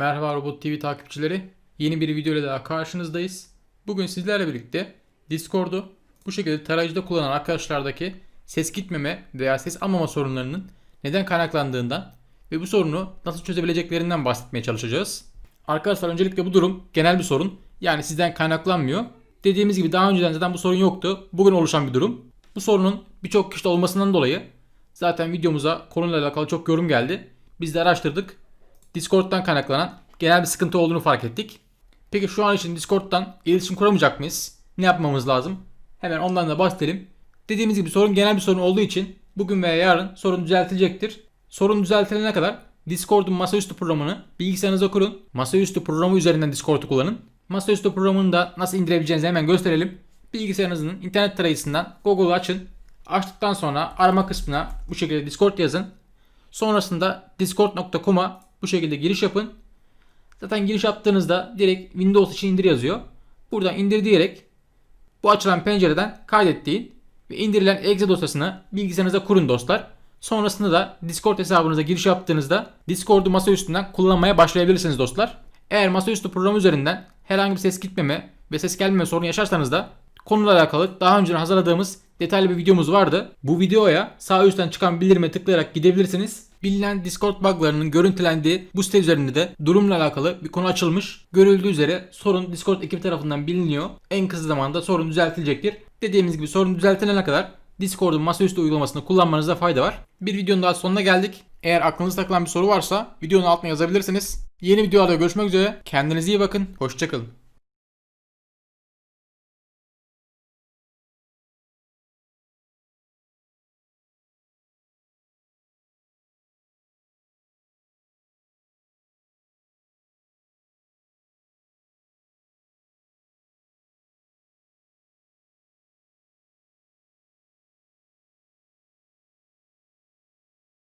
Merhaba Robot TV takipçileri. Yeni bir video ile daha karşınızdayız. Bugün sizlerle birlikte Discord'u bu şekilde tarayıcıda kullanan arkadaşlardaki ses gitmeme veya ses almama sorunlarının neden kaynaklandığından ve bu sorunu nasıl çözebileceklerinden bahsetmeye çalışacağız. Arkadaşlar öncelikle bu durum genel bir sorun. Yani sizden kaynaklanmıyor. Dediğimiz gibi daha önceden zaten bu sorun yoktu. Bugün oluşan bir durum. Bu sorunun birçok kişide olmasından dolayı zaten videomuza konuyla alakalı çok yorum geldi. Biz de araştırdık. Discord'dan kaynaklanan genel bir sıkıntı olduğunu fark ettik. Peki şu an için Discord'dan iletişim kuramayacak mıyız? Ne yapmamız lazım? Hemen ondan da bahsedelim. Dediğimiz gibi sorun genel bir sorun olduğu için bugün veya yarın sorun düzeltilecektir. Sorun düzeltilene kadar Discord'un masaüstü programını bilgisayarınıza kurun. Masaüstü programı üzerinden Discord'u kullanın. Masaüstü programını da nasıl indirebileceğinizi hemen gösterelim. Bilgisayarınızın internet tarayıcısından Google'u açın. Açtıktan sonra arama kısmına bu şekilde Discord yazın. Sonrasında discord.com'a bu şekilde giriş yapın. Zaten giriş yaptığınızda direkt Windows için indir yazıyor. Buradan indir diyerek bu açılan pencereden kaydettiğin ve indirilen exe dosyasını bilgisayarınıza kurun dostlar. Sonrasında da Discord hesabınıza giriş yaptığınızda Discord'u masa üstünden kullanmaya başlayabilirsiniz dostlar. Eğer masaüstü programı üzerinden herhangi bir ses gitmeme ve ses gelmeme sorunu yaşarsanız da konuyla alakalı daha önce hazırladığımız detaylı bir videomuz vardı. Bu videoya sağ üstten çıkan bildirime tıklayarak gidebilirsiniz. Bilinen Discord buglarının görüntülendiği bu site üzerinde de durumla alakalı bir konu açılmış. Görüldüğü üzere sorun Discord ekibi tarafından biliniyor. En kısa zamanda sorun düzeltilecektir. Dediğimiz gibi sorun düzeltilene kadar Discord'un masaüstü uygulamasını kullanmanızda fayda var. Bir videonun daha sonuna geldik. Eğer aklınızda takılan bir soru varsa videonun altına yazabilirsiniz. Yeni videolarda görüşmek üzere. Kendinize iyi bakın. Hoşçakalın.